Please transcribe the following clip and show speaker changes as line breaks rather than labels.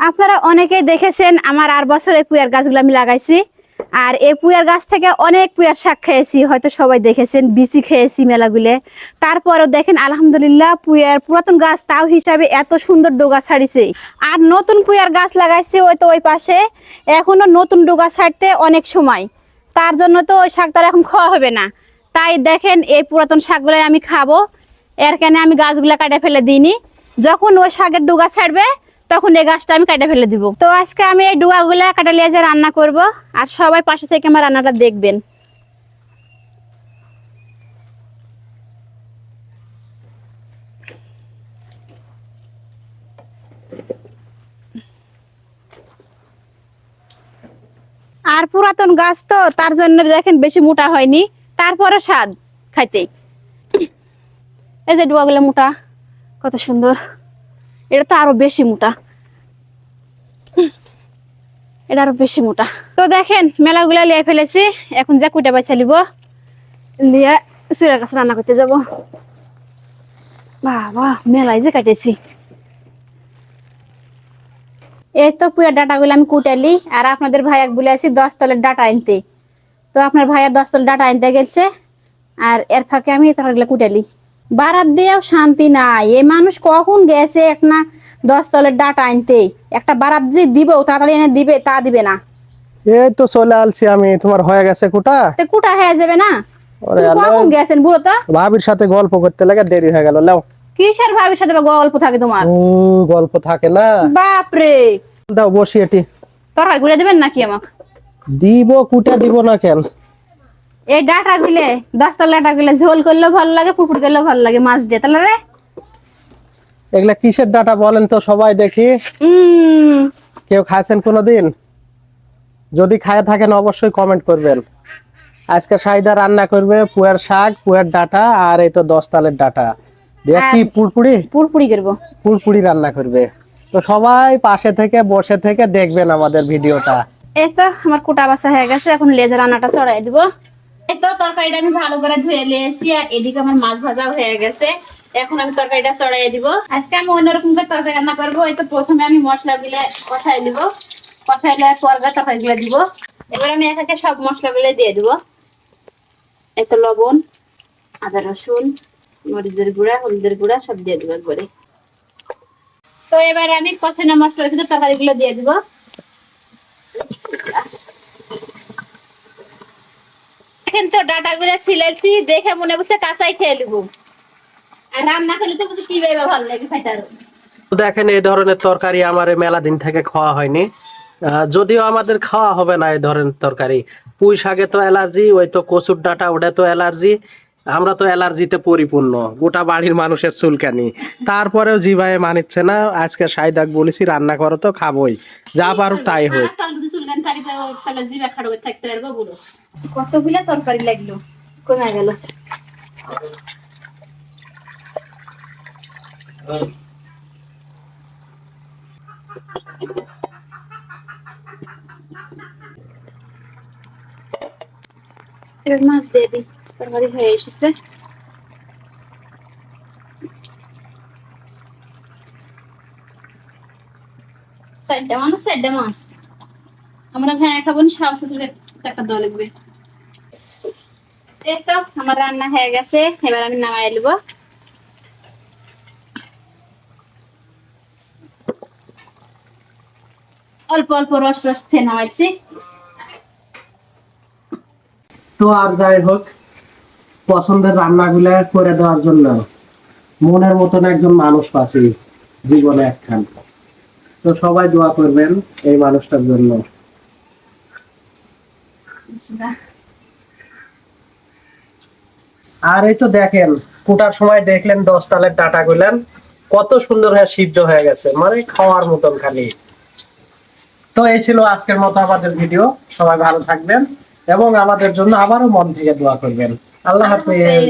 আপনারা অনেকেই দেখেছেন আমার আর বছর এই পুয়ার গাছগুলো আমি লাগাইছি, আর এই পুয়ার গাছ থেকে অনেক পুয়ার শাক খেয়েছি, হয়তো সবাই দেখেছেন, বিচি খেয়েছি মেলাগুলে। তারপরেও দেখেন, আলহামদুলিল্লাহ, পুয়ার পুরাতন গাছ তাও হিসাবে এত সুন্দর ডোগা ছাড়িছে। আর নতুন পুয়ার গাছ লাগাইছি ওই তো ওই পাশে, এখনও নতুন ডোগা ছাড়তে অনেক সময়। তার জন্য তো ওই শাকটা এখন খাওয়া হবে না। তাই দেখেন, এই পুরাতন শাকগুলো আমি খাব। এর কেন আমি গাছগুলা কাটে ফেলে দিইনি। যখন ওই শাকের ডুগা ছাড়বে, তখন এই গাছটা আমি কাটে ফেলে দিব। তো আজকে আমি এই ডুগাগুলা কাটা লিয়ে রান্না করব, আর সবাই পাশে থেকে আমার রান্নাটা দেখবেন। আর পুরাতন গাছ তো, তার জন্য দেখেন বেশি মোটা হয়নি। তারপরে স্বাদ খাইতে। এই যে ডুয়াগুলো মোটা। কত সুন্দর। এটা তো আরও বেশি মোটা। এটা আরও বেশি মোটা। তো দেখেন, মেলাগুলা লিয়ে ফেলেছি। এখন যা কুইটা বাইসা লিব, লিয়ে সুরের কাছে রান্না করতে যাব। বাবা, মেলায় যে কাটেছি। এই তো পুয়ার ডাটাগুলো আমি কুটালি আর আপনাদের ভাইয়াক বলে আছি দশ তলের ডাটা আনতে। তো আপনার ভাইয়া দশ তলের ডাটা আনতে গেছে, আর এর ফাঁকে আমি তারগুলো কুটালি বারাত দিয়েও শান্তি নাই। এ মানুষ কখন গেছে একটা দশ তলের ডাটা আনতে? একটা বারাত যে দিব তাড়াতাড়ি এনে দিবে তা দিবে না।
এই তো চলে আসছি আমি তোমার হয়ে গেছে কুটা।
তো কুটা হয়ে যাবে না। কখন গেছেন বুড়ো তো?
ভাবির সাথে গল্প করতে লাগে দেরি হয়ে গেল লাও
কিসের ভাবির সাথে গল্প থাকে তোমার?
ও গল্প থাকে না।
বাপরে!
দাও বসি এটি।
তরকারি ঘুরে দেবেন নাকি আমাকে?
দিব কুটা দিব না কেন?
এই ডাটা গুলে দশতলা ডাটা গুলে ঝোল করলেও ভালো লাগে পুকুর করলেও ভালো লাগে মাছ দিয়ে তাহলে রে।
এগুলা কিসের ডাটা বলেন তো সবাই দেখি? কেউ খাইছেন কোনোদিন? যদি খায় থাকেন অবশ্যই কমেন্ট করবেন। আজকে সাইদা রান্না করবে পুয়ার শাক পুয়ার ডাটা আর এই তো দশ তালের ডাটা। দিয়ে কি পুরপুরি।
পুরপুরি করব।
পুরপুরি রান্না করবে। তো সবাই পাশে থেকে বসে থেকে দেখবেন আমাদের ভিডিওটা।
এই তো আমার কুটা বাসা হয়ে গেছে এখন লেজে রান্নাটা চড়াই দিব। তো তরকারিটা আমি ভালো করে ধুয়ে নিয়েছি আর এদিকে আমার মাছ ভাজা হয়ে গেছে। এখন আমি তরকারিটা চড়াই দিব। আজকে আমি অন্যরকম করে তরকারি রান্না করব। তো প্রথমে আমি মশলা গুলো কষাই দিব কষাইলে পরগা তরকারি গুলো দিব। এবার আমি একে সব মশলা গুলো দিয়ে দিব। তো লবণ, আদা রসুন, মরিচের গুঁড়া, হলুদের গুঁড়া সব দিয়ে দিব একবারে। তো এবার আমি কষানো ভিতরে তরকারি গুলো দিয়ে দিব। এখন তো ডাটা গুলা ছিলেছি দেখে মনে হচ্ছে কাঁচাই খেয়ে নেব। আর রান্না করলে তো বুঝি কি ভাবে ভালো লাগে খাইতে
দেখেন, এই ধরনের তরকারি আমার মেলা দিন থেকে খাওয়া হয়নি। যদিও আমাদের খাওয়া হবে না এই ধরনের তরকারি। পুঁই শাকে তো অ্যালার্জি, ওই তো কচুর ডাটা ওটা তো অ্যালার্জি। আমরা তো অ্যালার্জিতে পরিপূর্ণ। গোটা বাড়ির মানুষের চুলকানি। তারপরেও জিভায় মানিচ্ছে না আজকে সাইদাক বলেছি রান্না করো তো খাবোই। যা পারুক তাই হোক।
কতগুলা তরকারি লাগল? কমে গেল? মাছ দিয়ে দিই। তরকারি হয়ে এসেছে চারটা মানুষ চারটা মাছ আমরা ভ্যাঁ খাব না শাশুড় শ্বশুরের টাকা দেওয়া লাগবে এই তো আমার রান্না হয়ে গেছে এবার আমি নামাই নেব অল্প অল্প রস রস থেকে নামাইছি
তো আর যাই হোক পছন্দের রান্নাগুলা করে দেওয়ার জন্য মনের মতন একজন মানুষ পাচ্ছি জীবনে একখান। তো সবাই দোয়া করবেন এই মানুষটার জন্য। আর এই তো দেখেন কুটার সময় দেখলেন দশ তালের ডাটা গুলেন কত সুন্দর হয়ে সিদ্ধ হয়ে গেছে মানে খাওয়ার মতন খালি। তো এই ছিল আজকের মতো আমাদের ভিডিও সবাই ভালো থাকবেন এবং আমাদের জন্য আবারও মন থেকে দোয়া করবেন। আল্লাহ হাফেজ